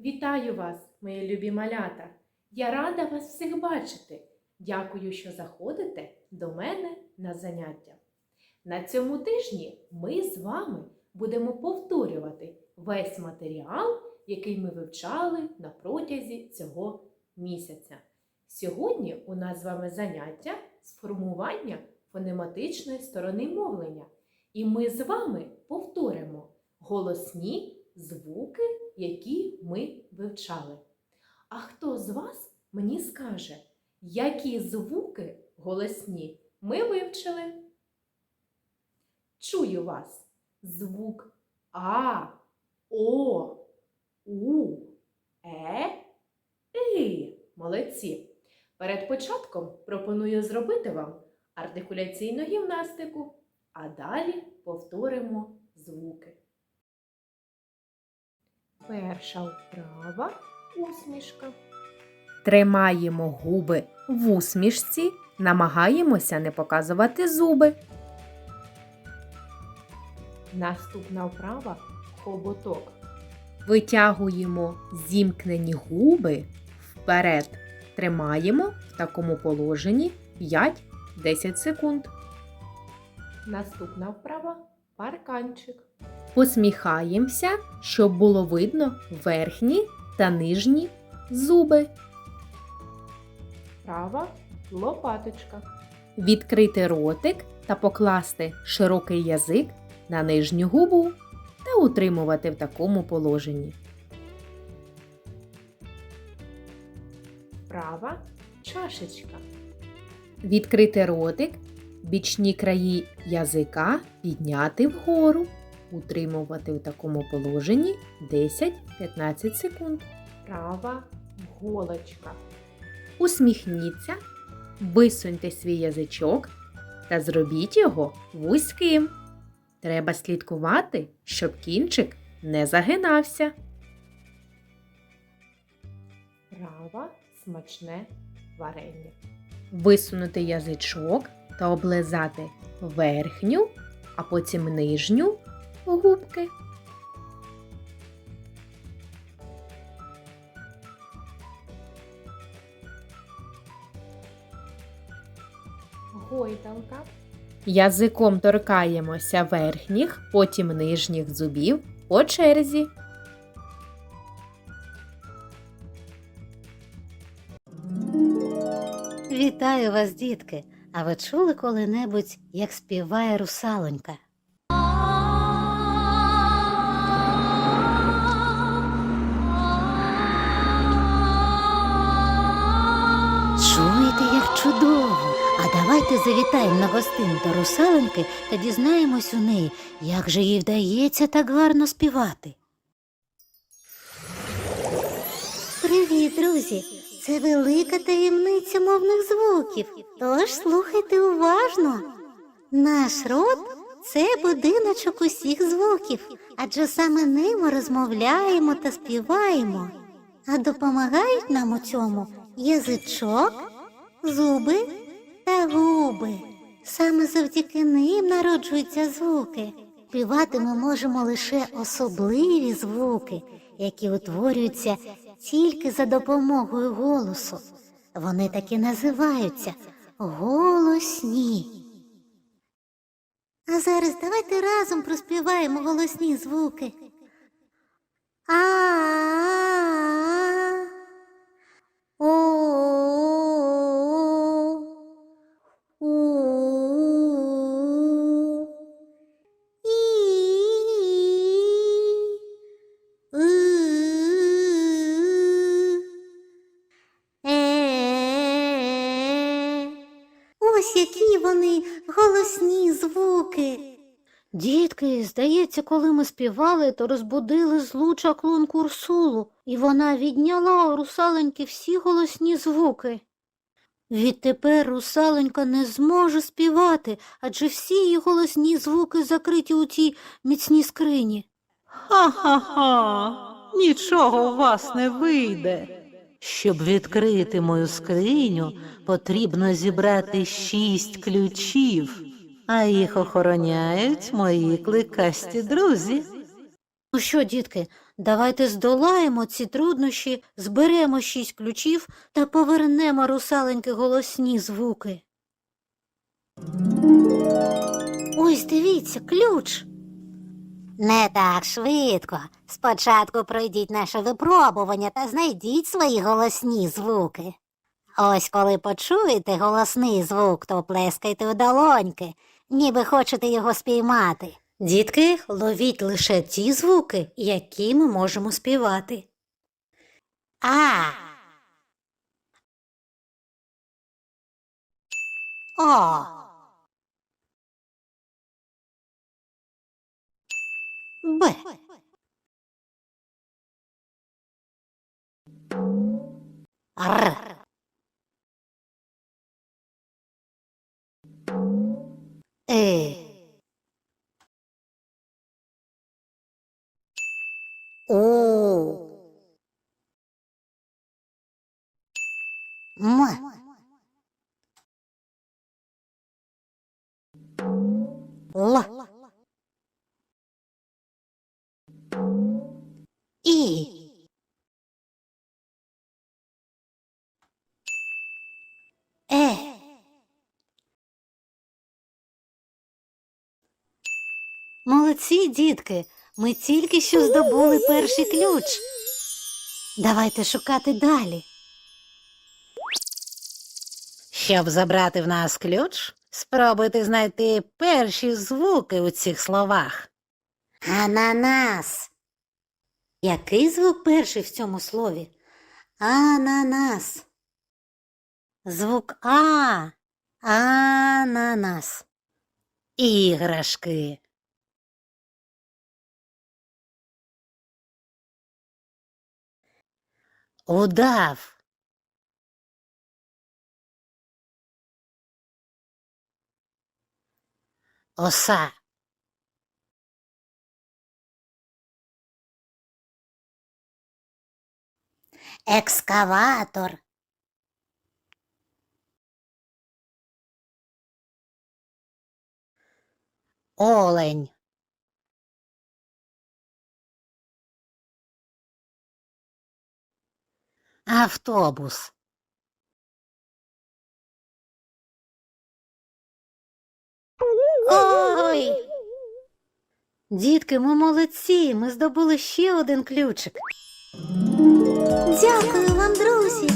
Вітаю вас, мої любі малята! Я рада вас всіх бачити. Дякую, що заходите до мене на заняття. На цьому тижні ми з вами будемо повторювати весь матеріал, який ми вивчали на протязі цього місяця. Сьогодні у нас з вами заняття з формування фонематичної сторони мовлення. І ми з вами повторимо голосні звуки, які ми вивчали. А хто з вас мені скаже, які звуки голосні ми вивчили? Чую вас. Звук А, О, У, Е, И. Молодці. Перед початком пропоную зробити вам артикуляційну гімнастику, а далі повторимо звуки. Перша вправа усмішка. Тримаємо губи в усмішці, намагаємося не показувати зуби. Наступна вправа хоботок. Витягуємо зімкнені губи вперед. Тримаємо в такому положенні 5-10 секунд. Наступна вправа парканчик. Посміхаємося, щоб було видно верхні та нижні зуби. Права лопаточка. Відкрити ротик та покласти широкий язик на нижню губу та утримувати в такому положенні. Права чашечка. Відкрити ротик, бічні краї язика підняти вгору, утримувати в такому положенні 10-15 секунд. Права голочка. Усміхніться, висуньте свій язичок та зробіть його вузьким. Треба слідкувати, щоб кінчик не загинався. Права смачне варення. Висунути язичок та облизати верхню, а потім нижню губки. Гойдалка. Язиком торкаємося верхніх, потім нижніх зубів по черзі. Вітаю вас, дітки! А ви чули коли-небудь, як співає русалонька? Давайте завітаємо на гостину до русалоньки та дізнаємось у неї, як же їй вдається так гарно співати. Привіт, друзі! Це велика таємниця мовних звуків. Тож слухайте уважно. Наш рот це будиночок усіх звуків, адже саме ним ми розмовляємо та співаємо. А допомагають нам у цьому язичок, зуби та губи. Саме завдяки ним народжуються звуки. Співати ми можемо лише особливі звуки, які утворюються тільки за допомогою голосу. Вони так і називаються голосні. А зараз давайте разом проспіваємо голосні звуки. А. вони голосні звуки. Дітки, здається, коли ми співали, то розбудили злу чаклунку Урсулу, і вона відняла у русаленьки всі голосні звуки. Відтепер русаленька не зможе співати, адже всі її голосні звуки закриті у тій міцній скрині. Ха-ха-ха, нічого у вас не вийде. Щоб відкрити мою скриню, потрібно зібрати шість ключів, а їх охороняють мої кликасті друзі. Ну що, дітки, давайте здолаємо ці труднощі, зберемо шість ключів та повернемо русаленьки голосні звуки. Ось дивіться, ключ. Не так швидко. Спочатку пройдіть наше випробування та знайдіть свої голосні звуки. Ось коли почуєте голосний звук, то плескайте у долоньки, ніби хочете його спіймати. Дітки, ловіть лише ті звуки, які ми можемо співати. А. О. बरं अर्र ए ओ म ल І. Е. Молодці, дітки. Ми тільки що здобули перший ключ. Давайте шукати далі. Щоб забрати в нас ключ, спробуйте знайти перші звуки у цих словах. Ананас. Який звук перший в цьому слові? Ананас. Звук А. Ананас. Іграшки. Удав. Оса. Екскаватор. Олень. Автобус. Ой. Дітки, ми молодці. Ми здобули ще один ключик. Дякую вам, друзі.